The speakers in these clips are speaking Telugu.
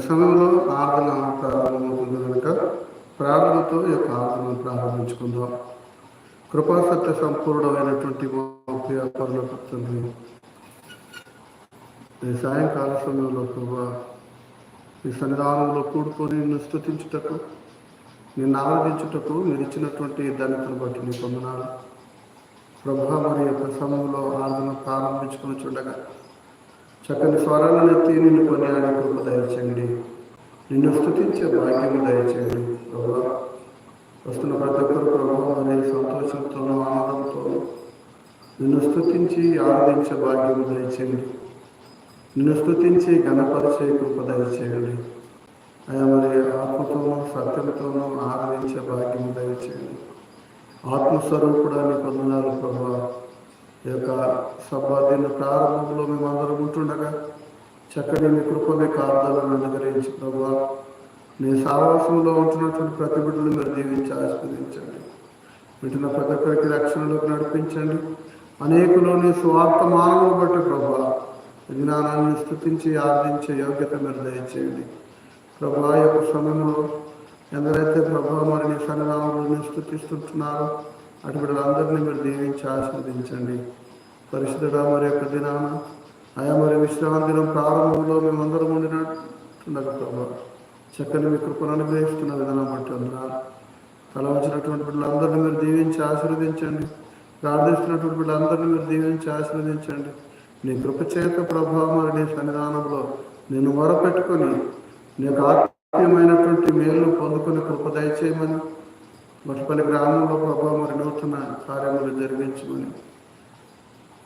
సమయంలో ఆరాధన ప్రారంభమవుతుంది కనుక ప్రార్థనతో ఈ యొక్క ఆరాధన ప్రారంభించుకుందాం. కృపాసత్య సంపూర్ణమైనటువంటి తండ్రి ఈ సాయంకాల సమయంలో ప్రభా ఈ సన్నిధానంలో కూడుకొని నిన్ను స్థుతించుటకు నిన్ను ఆరాధించుటకు మీరు ఇచ్చినటువంటి ధనికను బట్టి నీ పొందనాలు ప్రభా మరి యొక్క సమయంలో ఆరాధన ప్రారంభించుకొని చూడగా చక్కని స్వరాలను ఎత్తి నిన్ను కొనియాడే కృప దయచండి నిన్ను స్థుతించే భాగ్యము దయచేయండి ప్రభు వస్తున్న ప్రతి ఒక్కరు ప్రభావం అనే సంతోషంతోనూ ఆనందంతోనూ నిన్ను స్థుతించి ఆరాధించే భాగ్యం దయచేయండి. నిన్ను స్థుతించి గణపరిచే కృప దయచేయండి. అయా మరి ఆత్మతోనూ సత్యంతోనూ ఆరాధించే భాగ్యం దయచేయండి. ఆత్మస్వరూపుడా నీ పొందనాలు ప్రభావ. ఈ యొక్క సభాదిన ప్రారంభంలో మేమందరం ఉంటుండగా చక్కని మీ కృపని కార్థాలను అనుగ్రహించి ప్రభా నీ సావాసంలో ఉంటున్నటువంటి ప్రతి బిడ్డలు మీరు దీవించి ఆస్వాదించండి వింటున్న ప్రతి ఒక్కరికి రక్షణలోకి నడిపించండి. అనేకులు నీ స్వార్థ మానవులు బట్టి ప్రభా జ్ఞానాన్ని స్థుతించి ఆర్జించే యోగ్యత మీరు దయచేయండి. ప్రభా యొక్క సమయంలో ఎందరైతే ప్రభా మరి నీ సన్నిధానంలో స్థుతిస్తుంటున్నారో అటువంటి బిడ్డలందరినీ మీరు దీవించి ఆస్వాదించండి పరిశుద్ధుడా మరి యొక్క దినాన ఆయా మరి విశ్రాంతి దినం ప్రారంభంలో మేమందరం ఉండినట్టున్నారు ప్రభా. చక్కని మీ కృపను అనుగ్రహిస్తున్న విధానం బట్టి ఉన్నారు తల వచ్చినటువంటి బిడ్డలందరినీ మీరు దీవించి ఆశీర్వదించండి. ప్రార్థిస్తున్నటువంటి బిడ్డలందరినీ మీరు దీవించి ఆశీర్వదించండి. నీ కృప చేత ప్రభావం మరి నీ సన్నిధానంలో నేను మొరపెట్టుకొని నీకు ఆత్మీయమైనటువంటి మేలు పొందుకుని కృప దయచేయమని మట్టిపల్లి గ్రామంలో ప్రభావ మరి నూతన కార్యములు జరిగించమని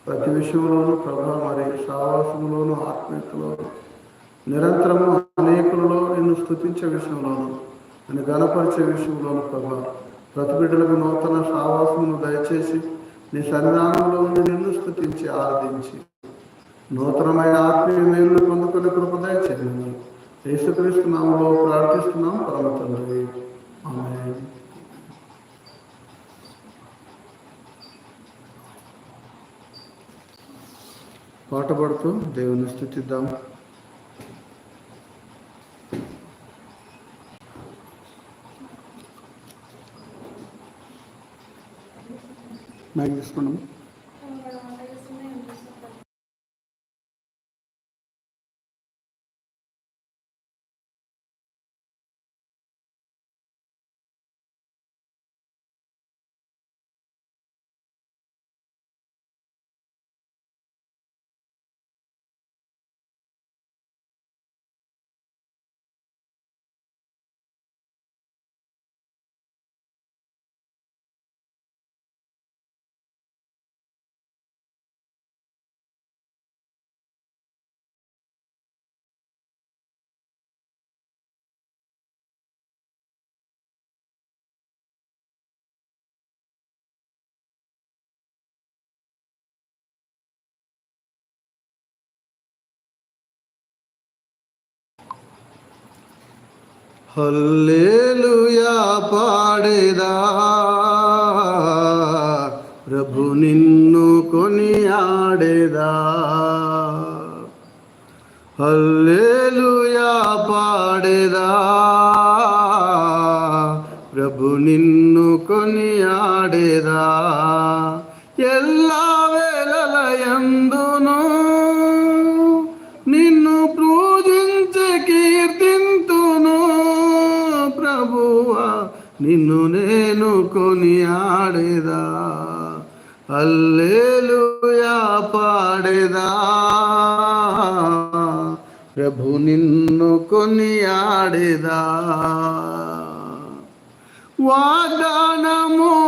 ప్రతి విషయంలోనూ ప్రభా మరి సావాసంలోనూ ఆత్మీయతలోను నిరంతరము అనేకులలో నిన్ను స్థుతించే విషయంలోను అని గణపరిచే విషయంలోను ప్రభా ప్రతి బిడ్డలకు నూతన సావాసమును దయచేసి నీ సన్నిధానంలో ఉండి నిన్ను స్థుతించి ఆరాధించి నూతనమైన ఆత్మీయ మేలు పొందుకునే కృప దయచేయండి యేసుక్రీస్తు నామలో ప్రార్థిస్తున్నాం. పరమ తండ్రి. ఆమె పాట పాడుతూ దేవుని స్థుతిద్దాం. మైక్ తీసుకున్నాము. హల్లేలుయా పాడేదా ప్రభు నిన్ను కొనియాడేదా హల్లేలుయా నిన్ను నేను కొనియాడేదా? అల్లేలుయా పాడేదా? ప్రభు నిన్ను కొనియాడేదా? వాగ్దానము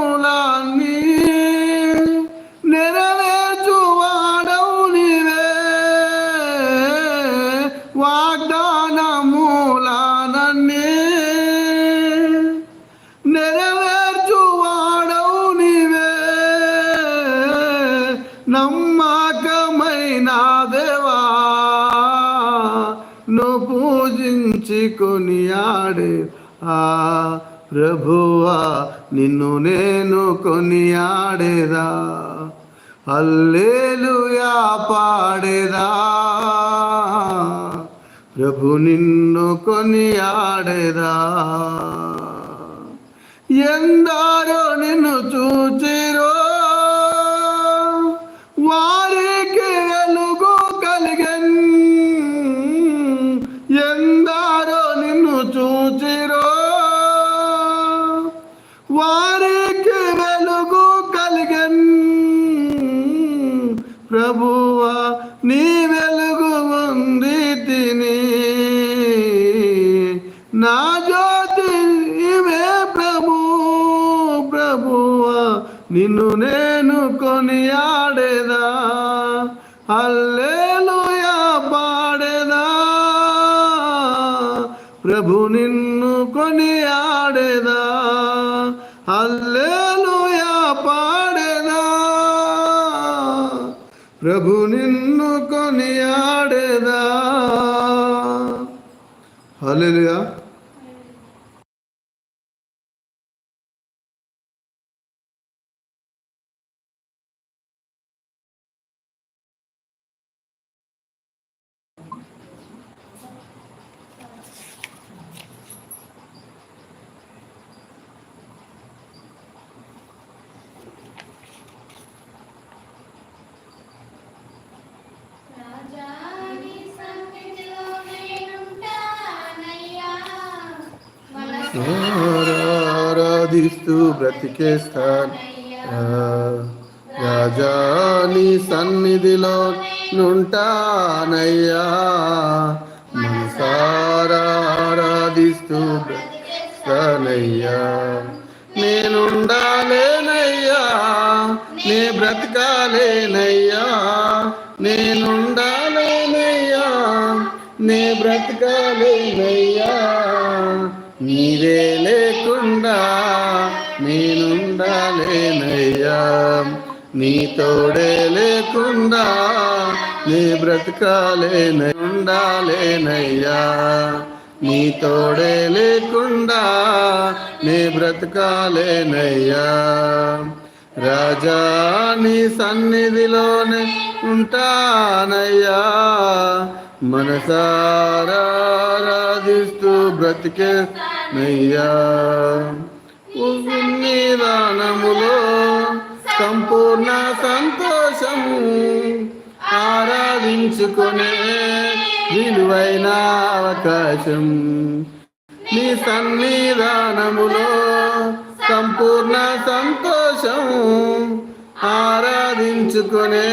కొనియాడే. ఆ ప్రభువా నిన్ను నేను కొనియాడేదా? అల్లేలుయా పాడేదా? ప్రభు నిన్ను కొనియాడేదా? ఎందా ప్రభువా నీ వెలుగు ఉంది తిని. నా జ్యోతి ఇవే ప్రభు ప్రభువా నిన్ను నేను కొని ఆడేదా అల్లేలుయా పాడేదా? ప్రభు నిన్ను కొని ఆడేదా ప్రభు నిన్ను కొని ఆడేదా హల్లెలూయా ఆరాధిస్తూ బ్రతికేస్తాను రాజా నీ సన్నిధిలో నుంటానయ్యా. మనసారా ఆరాధిస్తూ బ్రతికేస్తానయ్యా నేనుండాలేనయ్యా నే బ్రతకాలేనయ్యా. నేనుండాలేనయ్యా నే బ్రతకాలేనయ్యా. నీవే లేకుండా నేనుండలేనయ్యా. నీ తోడే లేకుండా నీ బ్రతకాలేన ఉండాలేనయ్యా. నీ తోడే లేకుండా నీ బ్రతకాలేనయ్యా. రాజా నీ సన్నిధిలోనే ఉంటానయ్యా. మనసారాధిస్తూ బ్రతికే నయ్యా. నిదానములో సంపూర్ణ సంతోషము ఆరాధించుకునే విలువైన అవకాశం. నీ సన్నిధానములో సంపూర్ణ సంతోషం ఆరాధించుకునే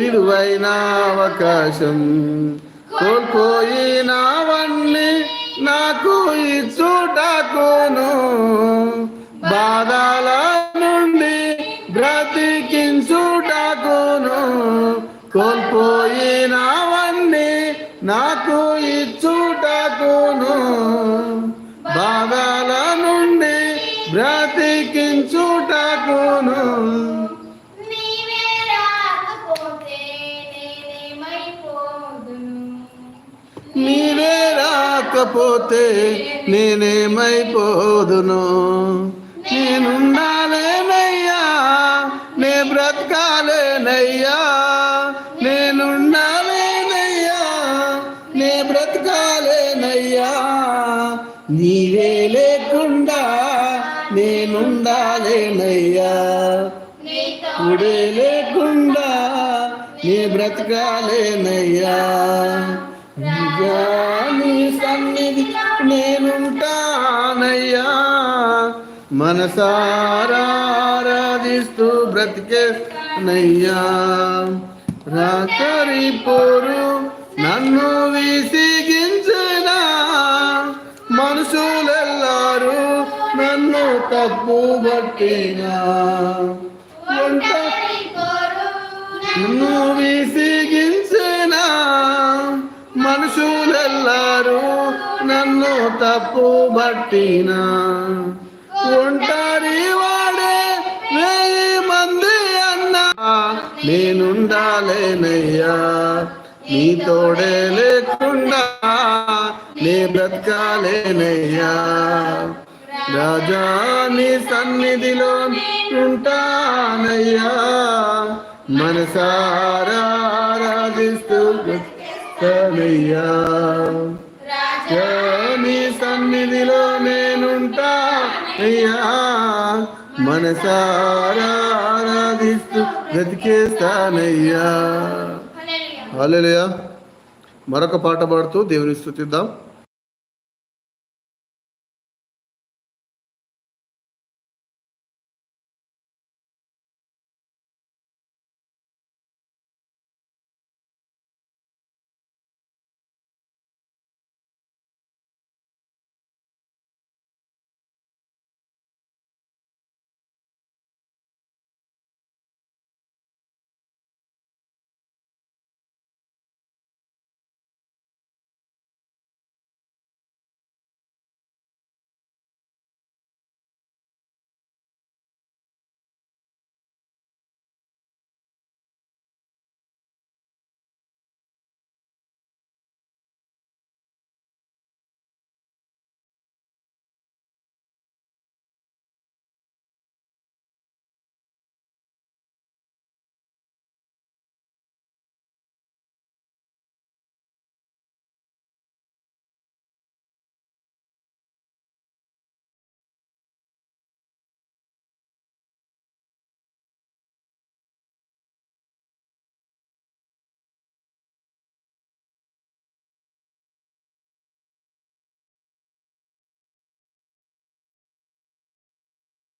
విలువైన అవకాశం. కోల్పోయినవన్నీ నాకు ఇచ్చుటకును. బాధల నుండి బ్రతికించుటకును. కోల్పోయినవన్నీ నాకు ఇచ్చుటకును. బాధల నుండి బ్రతికించుటకును. రాకపోతే నేనేమైపోదును? నేనుండాలేనయ్యా నే బ్రతకాలేనయ్యా నేనుండాలేనయ్యా నే బ్రతకాలేనయ్యా. నీవే లేకుండా నేనుండాలేనయ్యా. ఇప్పుడే లేకుండా నీ బ్రతకాలేనయ్యా. మనసారాధిస్తూ బ్రతికేనయ్యా రాకరి పోరు నన్ను విసిగించిన? మనుషులెల్లారు నన్ను తప్పు పట్టినా? కోరు నిన్ను విసిగించిన? మనుషులెల్లారు నన్ను తప్పు పట్టిన? ఒంటరి వాడే వెయ్యి మంది అన్నా. నేనుండాలేనయ్యా నీ తోడే లేకుండా నే బ్రతకాలేనయ్యా. రాజా నీ సన్నిధిలో ఉంటానయ్యా మనసారా ఆరాధిస్తూ తానయ్యా అయ్యా మనసారా ఆరాధిస్తూ బ్రతికేస్తానయ్యా. హల్లెలూయా. మరొక పాట పాడుతూ దేవుని స్తుతిద్దాం.